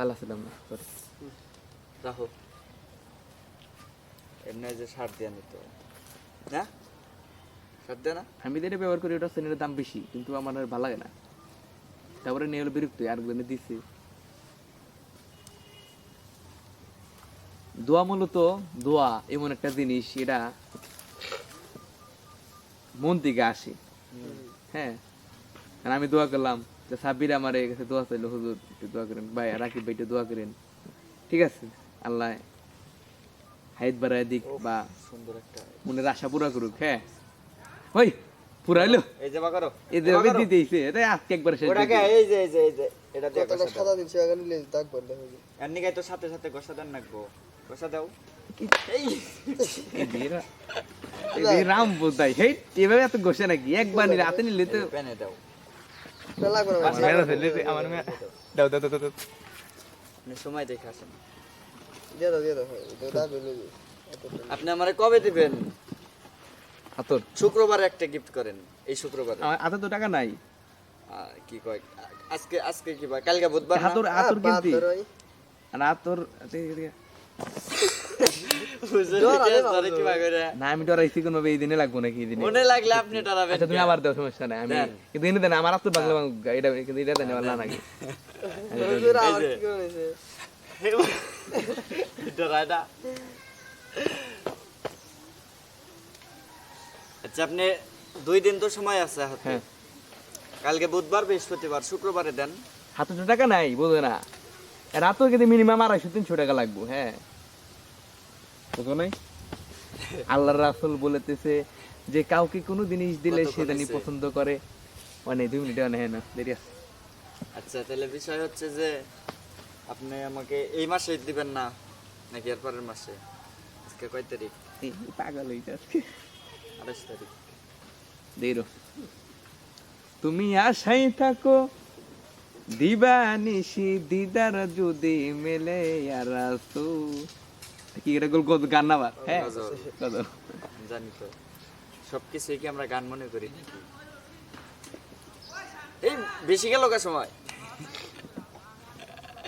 তালা ছিলাম না sorry। রাখো। এমনি যে সার দিয়ে নিত না? সার দিয়ে না? আমি যেটা ব্যবহার করি ওটা সেনের দাম বেশি কিন্তু আমার আর ভালো লাগে না। তারপরে নিয়ে হলো বিরক্ত দিছে। দোয়া মূলত দোয়া এমন একটা জিনিস এটা মন থেকে আসে। হ্যাঁ। আর আমি দোয়া করলাম যে সাব্বির আমার এই কাছে দোয়া চাইলো হুজুর একটু দোয়া করেন। ভাই রাকিব ভাই একটু দোয়া করেন। ঠিক আছে? আল্লাহ হাইত বাড়ায় দিক বা সুন্দর একটা মনের আশা পুরা করুক হ্যাঁ? ওই পুরা হইল? এই যে বা করো এই যে দিতেইছে এটা আজকে একবার শেষ ওটাকে এই যে এই যে এই যে এটা কতটা সাদা দিন সেখানে নিলে দাগ এর নিগাই তো সাথে সাথে ঘষা দেন নাকবো ঘষা দাও। এই। এরা- রাম বোধাই হেই এভাবে এত গোসে নাকি? একবার নিলে হাতে নিলে তো পেনে দাও। আমার মেয়ে- দাও দাও দাও দাও, দাও। আপনি সময় দেখে আসেন। দিয়ে দাও দিয়ে দাও এটা দাগ হইলে যে। এতটা। আপনি আমারে কবে দিবেন? শুক্রবার একটা গিফট করেন এই শুক্রবারে। আমার হাতে তো টাকা নাই। আহ, কি কয় আজকে আজকে কি কালকে বুধবার না? হাতর হাতর কিনতি। আর হাতর হুজুর, জ্বর আরে কে ধরে কি ভাই করে? না আমি ডরাইছি কোনো এই দিনে লাগবো নাকি এই দিনে মনে লাগলে আপনি ডরাবেন আচ্ছা তুমি আবার দাও সমস্যা নাই। আমি কিন্তু এনে দেন আমার হাতর বাংলা এটা কিন্তু এটা দেন না নাকি হুজুর আবার এই যে। কি করে নিছে? ডরায় না। আচ্ছা আপনি দুই দিন তো সময় আছে হাতে। হ্যাঁ। কালকে বুধবার বৃহস্পতিবার শুক্রবারে দেন। হাতে তো টাকা নাই বোঝো না। রাতও কিন্তু মিনিমাম আড়াইশো তিনশো টাকা লাগবো হ্যাঁ। বুঝো নাই? আল্লাহ রাসুল বলেতেছে যে কাউকে কোনো জিনিস দিলে সে জানি পছন্দ করে। মানে দুই মিনিট নেয় না দেরি আছে। আচ্ছা তাহলে বিষয় হচ্ছে যে আপনি আমাকে এই মাসে দিবেন না নাকি এর পরের মাসে? আজকে কয় তারিখ? পাগল হইতে আজকে। আঠাশ তারিখ। দেরো তুমি আশাই থাকো দিবা নিশি দিদার যদি মেলে আর কি এটা গোল গান না আবার? হ্যাঁ। জানি তো। সবকিছু কি আমরা গান মনে করি এই বেশি গেল কা সময়?